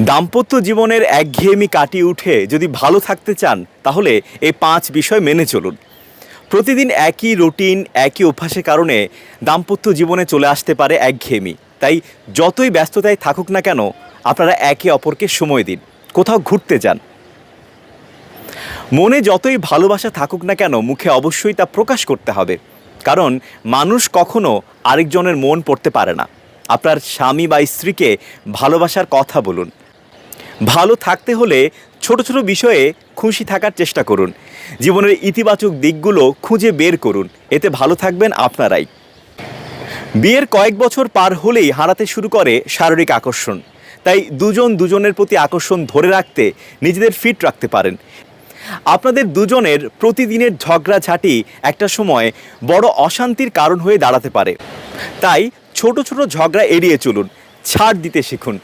দাম্পত্য জীবনের একঘেয়েমি কাটিয়ে উঠে যদি ভালো থাকতে চান, তাহলে এই পাঁচ বিষয় মেনে চলুন। প্রতিদিন একই রুটিন, একই অভ্যাসের কারণে দাম্পত্য জীবনে চলে আসতে পারে একঘেয়েমি। তাই যতই ব্যস্ততায় থাকুক না কেন, আপনারা একে অপরকে সময় দিন, কোথাও ঘুরতে যান। মনে যতই ভালোবাসা থাকুক না কেন, মুখে অবশ্যই তা প্রকাশ করতে হবে। কারণ মানুষ কখনো আরেকজনের মন পড়তে পারে না। আপনার স্বামী বা স্ত্রীকে ভালোবাসার কথা বলুন। ভালো থাকতে হলে ছোট ছোট বিষয়ে খুশি থাকার চেষ্টা করুন। জীবনের ইতিবাচক দিকগুলো খুঁজে বের করুন। এতে ভালো থাকবেন আপনারাই। বিয়ের কয়েক বছর পার হলেই হারাতে শুরু করে শারীরিক আকর্ষণ। তাই দুজন দুজনের প্রতি আকর্ষণ ধরে রাখতে নিজেদের ফিট রাখতে পারেন। আপনাদের দুজনের প্রতিদিনের ঝগড়াঝাঁটি একটা সময় বড় অশান্তির কারণ হয়ে দাঁড়াতে পারে। তাই ছোট ছোট ঝগড়া এড়িয়ে চলুন। ছাড় দিতে শিখুন।